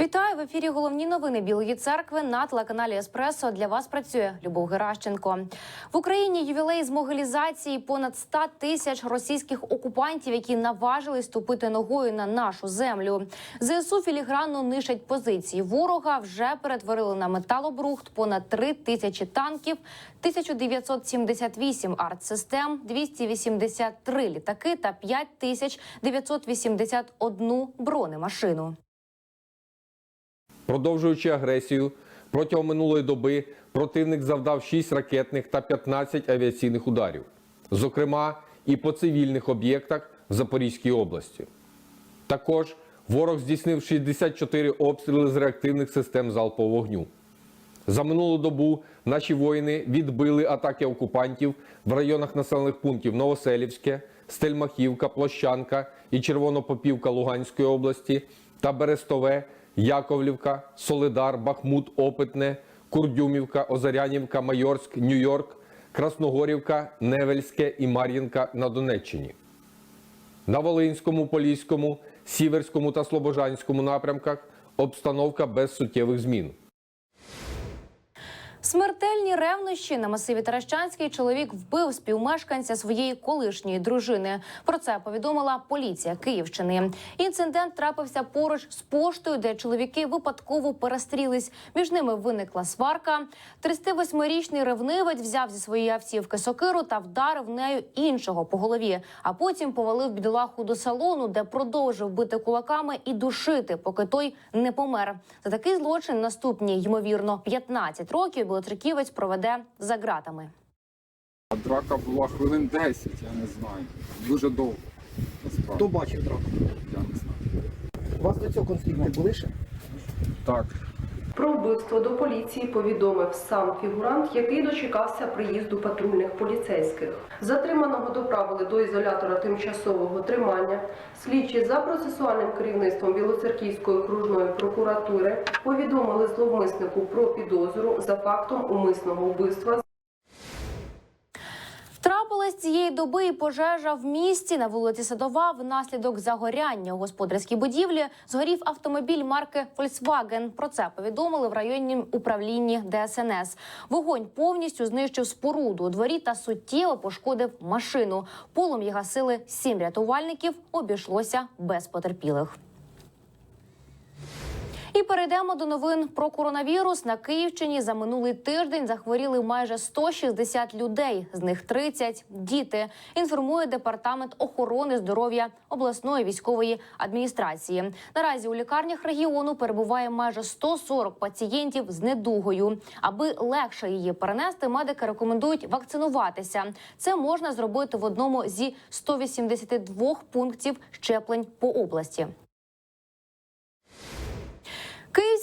Вітаю в ефірі. Головні новини Білої церкви на телеканалі Еспресо. Для вас працює Любов Геращенко. В Україні ювілей з могилізації понад 100 тисяч російських окупантів, які наважились ступити ногою на нашу землю. Зсу філігранно нишать позиції ворога. Вже перетворили на металобрухт понад 3 тисячі танків, 1978 артсистем, 283 літаки та 5981 бронемашину. Продовжуючи агресію, протягом минулої доби противник завдав 6 ракетних та 15 авіаційних ударів, зокрема і по цивільних об'єктах в Запорізькій області. Також ворог здійснив 64 обстріли з реактивних систем залпового вогню. За минулу добу наші воїни відбили атаки окупантів в районах населених пунктів Новоселівське, Стельмахівка, Площанка і Червонопопівка Луганської області та Берестове, Яковлівка, Солидар, Бахмут, Опитне, Курдюмівка, Озарянівка, Майорськ, Нью-Йорк, Красногорівка, Невельське і Мар'їнка на Донеччині. На Волинському, Поліському, Сіверському та Слобожанському напрямках обстановка без суттєвих змін. Смертельні ревнощі на масиві Таращанський чоловік вбив співмешканця своєї колишньої дружини. Про це повідомила поліція Київщини. Інцидент трапився поруч з поштою, де чоловіки випадково перестрілись. Між ними виникла сварка. 38-річний ревнивець взяв зі своєї автівки сокиру та вдарив нею іншого по голові. А потім повалив бідолаху до салону, де продовжив бити кулаками і душити, поки той не помер. За такий злочин наступні ймовірно 15 років білоцерківець проведе за ґратами. Драка була хвилин 10, я не знаю. Дуже довго. Насправді. Хто бачив драку? Я не знаю. У вас до цього конфлікти були ще? Так, Про вбивство до поліції повідомив сам фігурант, який дочекався приїзду патрульних поліцейських. Затриманого доправили до ізолятора тимчасового тримання. Слідчі за процесуальним керівництвом Білоцерківської окружної прокуратури повідомили зловмиснику про підозру за фактом умисного вбивства Трапилась цієї доби і пожежа в місті на вулиці Садова. Внаслідок загоряння у господарській будівлі згорів автомобіль марки Volkswagen. Про це повідомили в районнім управлінні ДСНС. Вогонь повністю знищив споруду у дворі та суттєво пошкодив машину. Полум'ї гасили сім рятувальників. Обійшлося без потерпілих. І перейдемо до новин про коронавірус. На Київщині за минулий тиждень захворіли майже 160 людей, з них 30 – діти. Інформує департамент охорони здоров'я обласної військової адміністрації. Наразі у лікарнях регіону перебуває майже 140 пацієнтів з недугою. Аби легше її перенести, медики рекомендують вакцинуватися. Це можна зробити в одному зі 182 пунктів щеплень по області.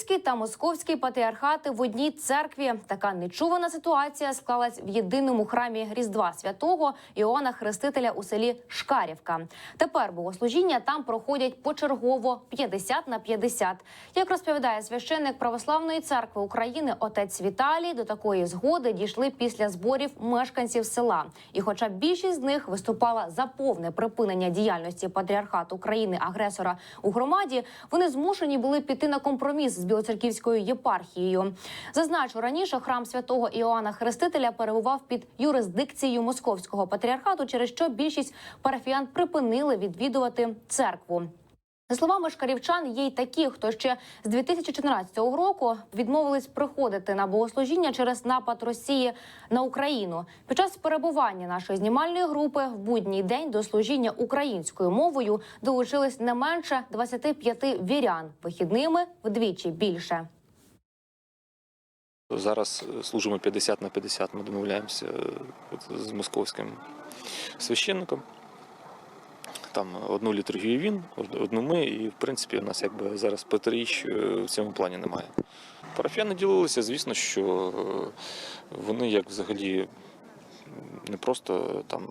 Київський та московський патріархати в одній церкві. Така нечувана ситуація склалась в єдиному храмі Різдва Святого Іоанна Хрестителя у селі Шкарівка. Тепер богослужіння там проходять почергово 50 на 50. Як розповідає священник Православної церкви України отець Віталій, до такої згоди дійшли після зборів мешканців села. І, хоча більшість з них виступала за повне припинення діяльності патріархату України агресора у громаді, вони змушені були піти на компроміс з Білоцерківською єпархією. Зазначу раніше храм святого Іоанна Хрестителя перебував під юрисдикцією московського патріархату, через що більшість парафіян припинили відвідувати церкву. За словами шкарівчан, є й такі, хто ще з 2014 року відмовились приходити на богослужіння через напад Росії на Україну. Під час перебування нашої знімальної групи в будній день до служіння українською мовою долучились не менше 25 вірян, вихідними вдвічі більше. Зараз е, служимо 50 на 50. Ми домовляємося е, з московським священником. Там одну літургію він, одну ми, і в принципі у нас якби зараз протиріч е, в цьому плані немає. Парафіяни ділилися, звісно, що е, вони як взагалі не просто там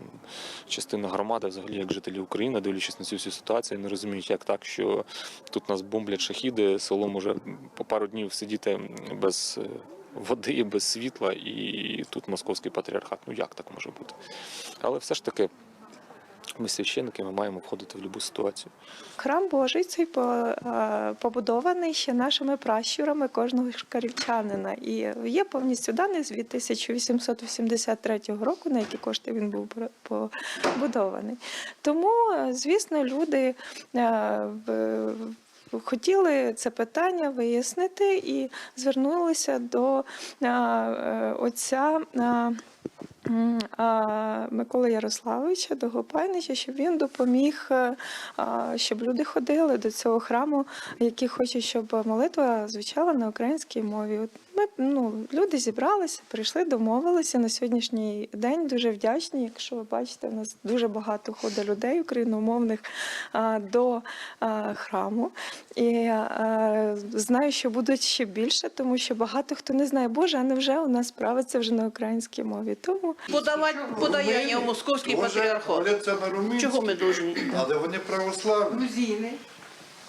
частина громади, взагалі як жителі України, дивлячись на цю всю ситуацію, не розуміють, як так, що тут нас бомблять шахіди, село може по пару днів сидіти без е, води, без світла, і тут московський патріархат. Ну як так може бути? Але все ж таки Ми священники, ми маємо входити в будь-яку ситуацію. Храм Божий цей е, побудований ще нашими пращурами кожного шкарівчанина. І є повністю дані з 1883 року, на які кошти він був побудований. Тому, е, звісно, люди е, хотіли це питання вияснити і звернулися до отця. Миколи Ярославовича до Гопайнича, щоб він допоміг, е, щоб люди ходили до цього храму, які хочуть, щоб молитва звучала на українській мові. От ми ну, люди зібралися, прийшли, домовилися на сьогоднішній день. Дуже вдячні. Якщо ви бачите, у нас дуже багато ходить людей україномовних до храму. І знаю, що будуть ще більше, тому що багато хто не знає, Боже, а невже у нас справиться вже на українській мові. Тому подавати подаяння в московський Може, патріархат. моляться на румунській, Чого ми повинні? але вони православні. Грузини.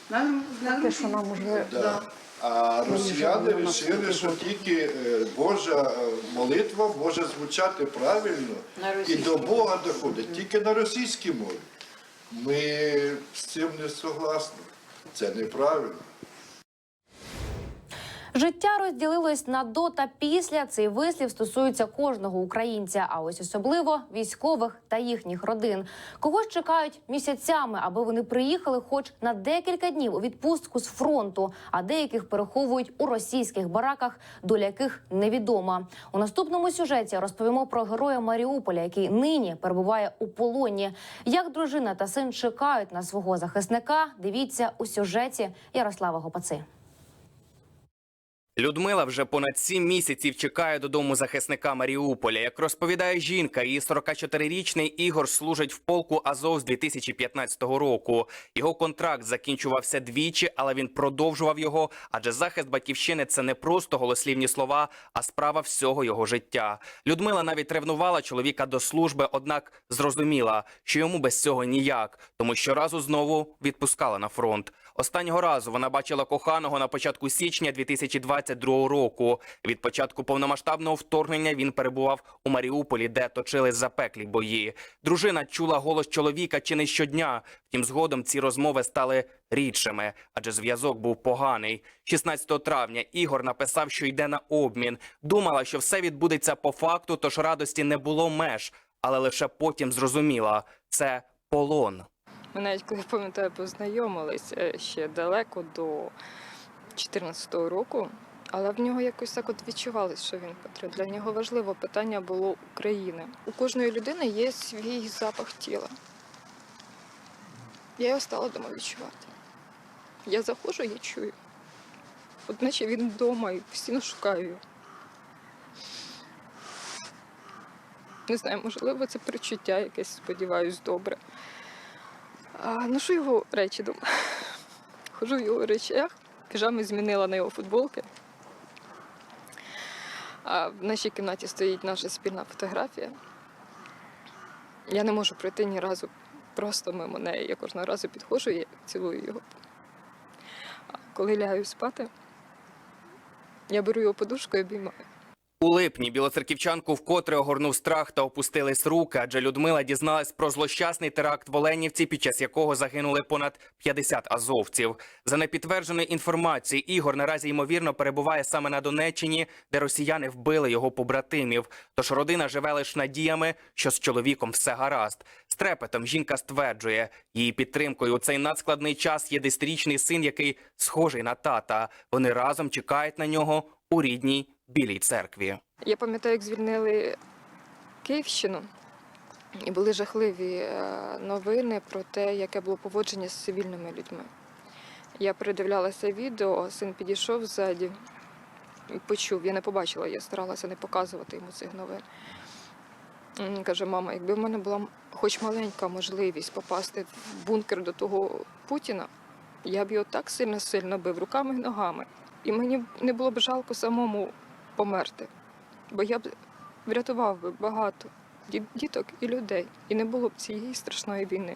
Нам, Те, що нам. Да. А росіяни вирішили, що тільки е, Божа е, молитва може звучати правильно і до Бога доходить тільки на російській мові. Ми з цим не согласні. Це неправильно. Життя розділилось на до та після. Цей вислів стосується кожного українця, а ось особливо військових та їхніх родин. Когось чекають місяцями, аби вони приїхали, хоч на декілька днів у відпустку з фронту, а деяких переховують у російських бараках, доля яких невідома. У наступному сюжеті розповімо про героя Маріуполя, який нині перебуває у полоні. Як дружина та син чекають на свого захисника? Дивіться у сюжеті Ярослава Гопаци. Людмила вже понад сім місяців чекає додому захисника Маріуполя. Як розповідає жінка, її 44-річний Ігор служить в полку Азов з 2015 року. Його контракт закінчувався двічі, але він продовжував його, адже захист батьківщини це не просто голослівні слова, а справа всього його життя. Людмила навіть ревнувала чоловіка до служби, однак зрозуміла, що йому без цього ніяк, тому щоразу знову відпускала на фронт. Останнього разу вона бачила коханого на початку січня 2022 року. Від початку повномасштабного вторгнення він перебував у Маріуполі, де точили запеклі бої. Дружина чула голос чоловіка чи не щодня. Втім, згодом ці розмови стали рідшими, адже зв'язок був поганий. 16 травня Ігор написав, що йде на обмін. Думала, що все відбудеться по факту, тож радості не було меж, але лише потім зрозуміла це полон. Ми навіть коли пам'ятаю, познайомились е, ще далеко до 2014 року, але в нього якось так от відчувалось, що він патріот. Для нього важливо питання було України. У кожної людини є свій запах тіла. Я його стала вдома відчувати. Я заходжу, я чую. От наче він вдома і постійно шукаю. Не знаю, можливо, це перечуття якесь, сподіваюсь, добре. А, ношу його речі дома. Хожу в його речах, піжами змінила на його футболки. А в нашій кімнаті стоїть наша спільна фотографія. Я не можу пройти ні разу просто мимо неї. Я кожного разу підходжу і цілую його. А коли лягаю спати, я беру його подушку і обіймаю. У липні білоцерківчанку вкотре огорнув страх та опустились руки, адже Людмила дізналась про злощасний теракт в Оленівці, під час якого загинули понад 50 азовців. За непідтвердженою інформацією, Ігор наразі ймовірно перебуває саме на Донеччині, де росіяни вбили його побратимів. Тож родина живе лише надіями, що з чоловіком все гаразд. З трепетом жінка стверджує, її підтримкою у цей надскладний час є десятирічний син, який схожий на тата. Вони разом чекають на нього у рідній білій церкві. Я пам'ятаю, як звільнили Київщину, і були жахливі е, новини про те, яке було поводження з цивільними людьми. Я передивлялася відео, син підійшов ззаді, і почув, я не побачила, я старалася не показувати йому цих новин. Він каже, мама, якби в мене була хоч маленька можливість попасти в бункер до того Путіна, я б його так сильно-сильно бив руками і ногами. І мені не було б жалко самому померти. Бо я б врятував би багато діток і людей, і не було б цієї страшної війни.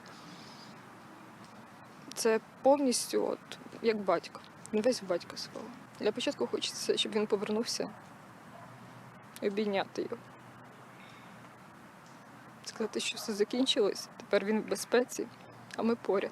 Це повністю от, як батько. Він весь в батька свого. Для початку хочеться, щоб він повернувся і обійняти його. Сказати, що все закінчилось. Тепер він в безпеці, а ми поряд.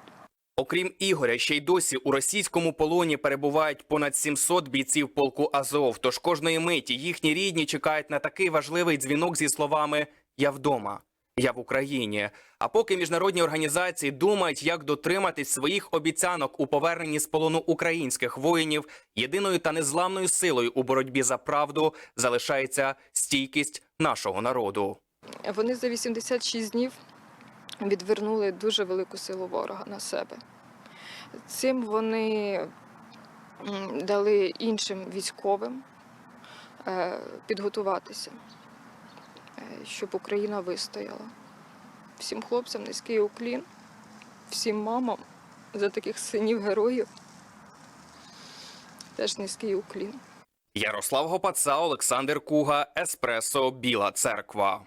Окрім Ігоря, ще й досі у російському полоні перебувають понад 700 бійців полку Азов. Тож кожної миті їхні рідні чекають на такий важливий дзвінок зі словами Я вдома, я в Україні. А поки міжнародні організації думають, як дотриматись своїх обіцянок у поверненні з полону українських воїнів, єдиною та незламною силою у боротьбі за правду залишається стійкість нашого народу. Вони за 86 днів відвернули дуже велику силу ворога на себе. Цим вони дали іншим військовим е, підготуватися, е, щоб Україна вистояла. Всім хлопцям низький уклін, всім мамам за таких синів героїв. Теж низький уклін. Ярослав Гопаца, Олександр Куга, Еспресо, Біла Церква.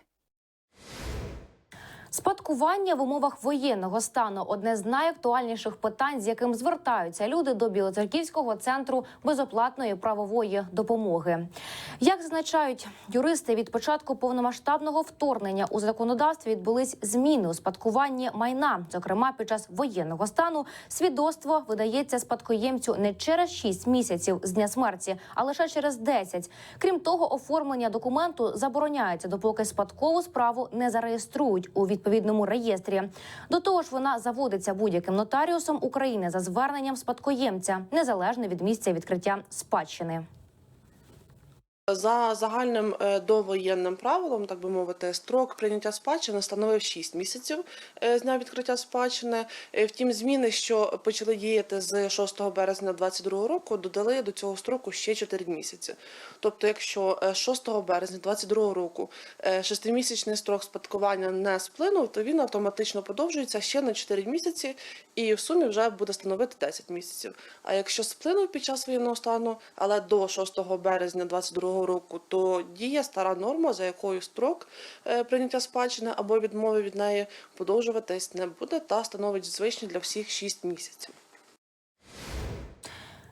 Спадкування в умовах воєнного стану одне з найактуальніших питань, з яким звертаються люди до Білоцерківського центру безоплатної правової допомоги. Як зазначають юристи, від початку повномасштабного вторгнення у законодавстві відбулись зміни у спадкуванні майна. Зокрема, під час воєнного стану свідоцтво видається спадкоємцю не через 6 місяців з дня смерті, а лише через 10. Крім того, оформлення документу забороняється, допоки спадкову справу не зареєструють у відповідному реєстрі. До того ж, вона заводиться будь-яким нотаріусом України за зверненням спадкоємця, незалежно від місця відкриття спадщини. За загальним е, довоєнним правилом, так би мовити, строк прийняття спадщини становив 6 місяців е, з дня відкриття спадщини. Е, Втім, зміни, що почали діяти з 6 березня 2022 року, додали до цього строку ще 4 місяці. Тобто, якщо е, 6 березня 2022 року шестимісячний строк спадкування не сплинув, то він автоматично подовжується ще на 4 місяці і в сумі вже буде становити 10 місяців. А якщо сплинув під час воєнного стану, але до 6 березня 2022 року, то діє стара норма, за якою строк е, прийняття спадщини або відмови від неї подовжуватись не буде та становить звичні для всіх 6 місяців.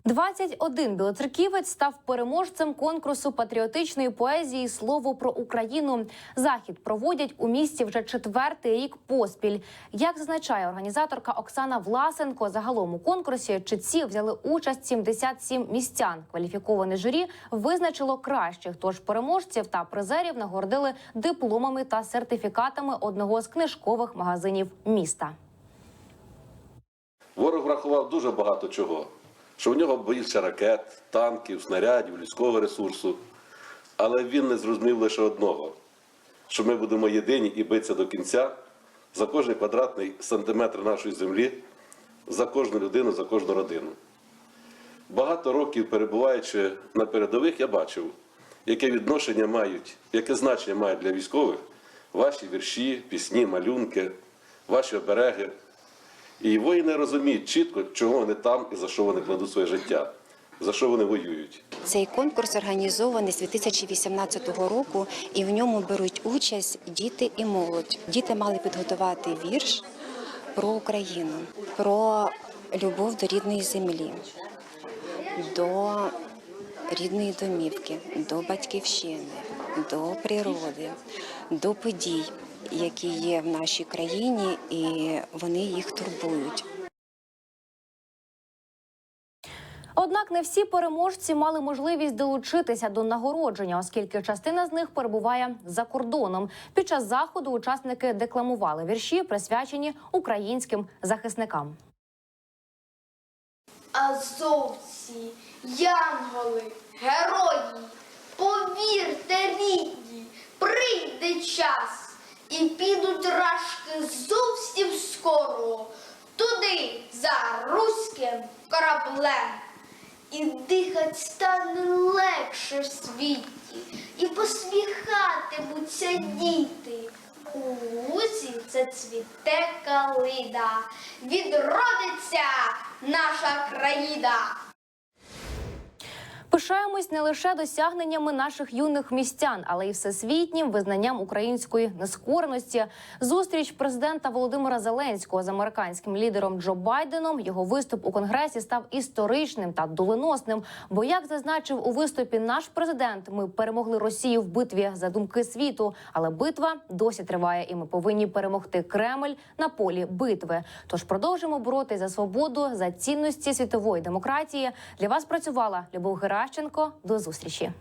21 білоцерківець став переможцем конкурсу патріотичної поезії Слово про Україну. Захід проводять у місті вже четвертий рік поспіль. Як зазначає організаторка Оксана Власенко, загалом у конкурсі читці взяли участь 77 містян. Кваліфіковане журі визначило кращих. Тож переможців та призерів нагородили дипломами та сертифікатами одного з книжкових магазинів міста. Ворог врахував дуже багато чого. Що в нього більше ракет, танків, снарядів, людського ресурсу. Але він не зрозумів лише одного: що ми будемо єдині і битися до кінця за кожний квадратний сантиметр нашої землі, за кожну людину, за кожну родину. Багато років перебуваючи на передових, я бачив, яке відношення мають, яке значення мають для військових ваші вірші, пісні, малюнки, ваші обереги. І воїни розуміють чітко, чого вони там і за що вони кладуть своє життя, за що вони воюють. Цей конкурс організований з 2018 року, і в ньому беруть участь діти і молодь. Діти мали підготувати вірш про Україну, про любов до рідної землі, до рідної домівки, до батьківщини, до природи, до подій, які є в нашій країні, і вони їх турбують. Однак не всі переможці мали можливість долучитися до нагородження, оскільки частина з них перебуває за кордоном. Під час заходу учасники декламували вірші, присвячені українським захисникам. Азовці, янголи, герої, повірте, рідні, прийде час, і підуть рашки зовсім скоро, туди за руським кораблем. І дихать стане легше в світі, і посміхатимуться діти. У лузі зацвіте калида, відродиться наша країна. Пишаємось не лише досягненнями наших юних містян, але й всесвітнім визнанням української нескореності. Зустріч президента Володимира Зеленського з американським лідером Джо Байденом. Його виступ у конгресі став історичним та доленосним. Бо, як зазначив у виступі наш президент, ми перемогли Росію в битві за думки світу. Але битва досі триває, і ми повинні перемогти Кремль на полі битви. Тож продовжимо боротися за свободу, за цінності світової демократії. Для вас працювала Любов Геращенко. До зустрічі.